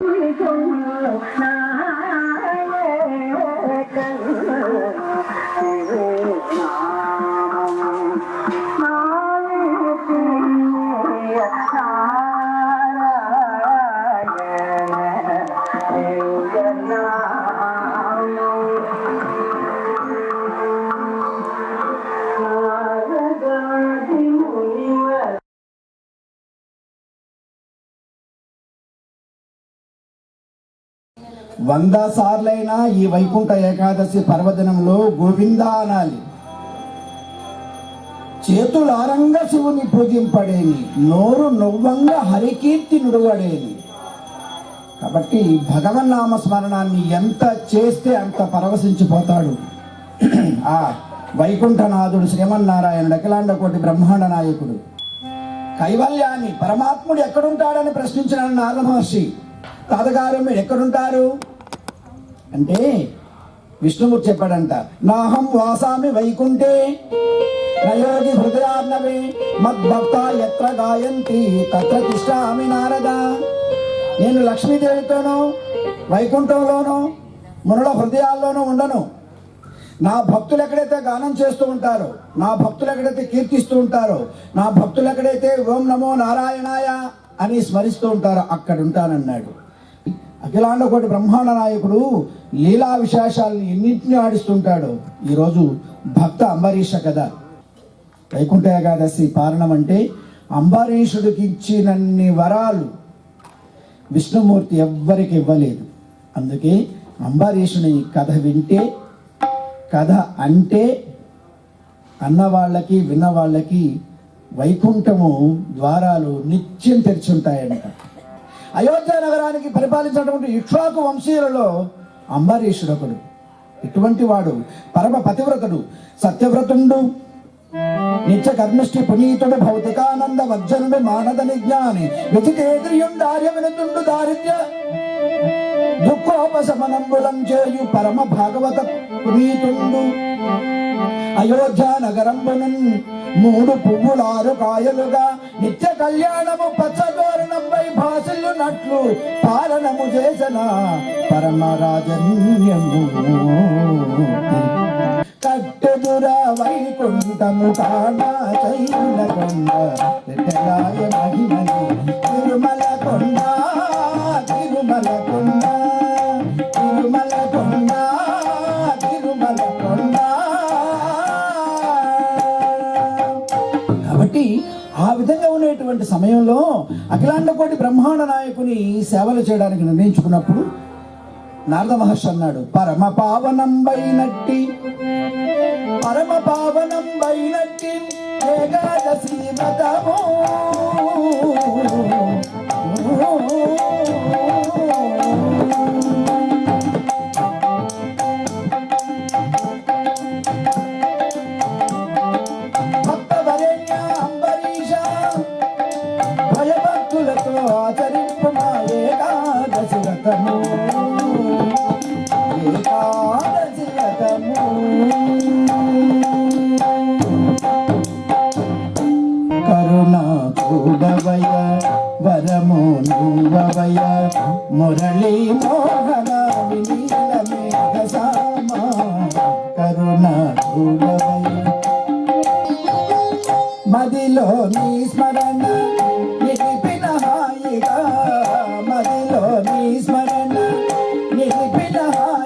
Hãy subscribe వంద సార్లైనా ఈ వైకుంఠ ఏకాదశి పర్వదినంలో గోవింద అనాలి. చేతులారంగా శివుని పూజింపడేని నోరు నవ్వంగా హరికీర్తి నుడువడేని. కాబట్టి భగవన్నామ స్మరణాన్ని ఎంత చేస్తే అంత పరవశించిపోతాడు. ఆ వైకుంఠనాథుడు శ్రీమన్నారాయణుడు అఖిలాండ కోటి బ్రహ్మాండ నాయకుడు. కైవల్యాన్ని పరమాత్ముడు ఎక్కడుంటాడని ప్రశ్నించిన నారద మహర్షి తాతగారు మీరు ఎక్కడుంటారు? అంటే విష్ణుమూర్తి చెప్పాడంట నాహం వాసామి వైకుంఠే నయోగి హృదయార్ణవే మద్భక్త ఎత్ర గాయంతి తత్ర తిష్టామి నారద. నేను లక్ష్మీదేవితోనూ వైకుంఠంలోనూ మునుల హృదయాల్లోనూ ఉండను. నా భక్తులు ఎక్కడైతే గానం చేస్తూ ఉంటారో నా భక్తులు ఎక్కడైతే కీర్తిస్తూ ఉంటారో నా భక్తులు ఎక్కడైతే ఓం నమో నారాయణాయ అని స్మరిస్తూ ఉంటారో అక్కడ ఉంటానన్నాడు అఖిలాండ కోటి బ్రహ్మాండ నాయకుడు లీలా విశేషాలను ఎన్నింటినీ ఆడిస్తుంటాడు? ఈరోజు భక్త అంబరీష కథ. వైకుంఠ ఏకాదశి పారణం అంటే అంబరీషుడికి ఇచ్చినన్ని వరాలు విష్ణుమూర్తి ఎవ్వరికి ఇవ్వలేదు. అందుకే అంబరీషుని కథ వింటే కథ అంటే అన్నవాళ్ళకి విన్నవాళ్ళకి వైకుంఠము ద్వారాలు నిత్యం తెరిచుంటాయంట అయోధ్య నగరానికి పరిపాలించినటువంటి ఇక్ష్వాకు వంశీయులలో అంబరీషుడు ఒకడు ఇటువంటి వాడు పరమ పతివ్రతుడు సత్యవ్రతుండు. నిత్య కర్మిష్టి పునీతుడు భౌతికానంద వర్జనుడు మానద నిజ్ఞాని విజితేంద్రియం దార్య వినుతుండు దారిద్ర్య దుఃఖోపశమనంబులం చేయు పరమ భాగవత పునీతుండు అయోధ్య నగరంబునన్ మూడు పువ్వులారు కాయలుగా నిత్య కళ్యాణము పచ్చదోరణంపై భాషలున్నట్లు పాలనము చేసిన పరమరాజన్యము. కట్టుదుర వైకుంఠము కానా చైన కొండ మహిమని కాబట్టి ఆ విధంగా ఉండేటువంటి సమయంలో అఖిలాండ కోటి బ్రహ్మాండ నాయకుని సేవలు చేయడానికి నిర్ణయించుకున్నప్పుడు నారద మహర్షి అన్నాడు పరమ పావనంబైనట్టి పరమ పావనంబైనట్టి ఏకాదశి భయభక్తులతో ఆచరింపుమా ఏకాదశి వ్రతము ఏకాదశి వ్రతము కరుణ చూడవయ వరము నువ్వవయ మురళీ మోహన వినీల మేఘ సామ కరుణ మదిలో నీ స్మరణ पिता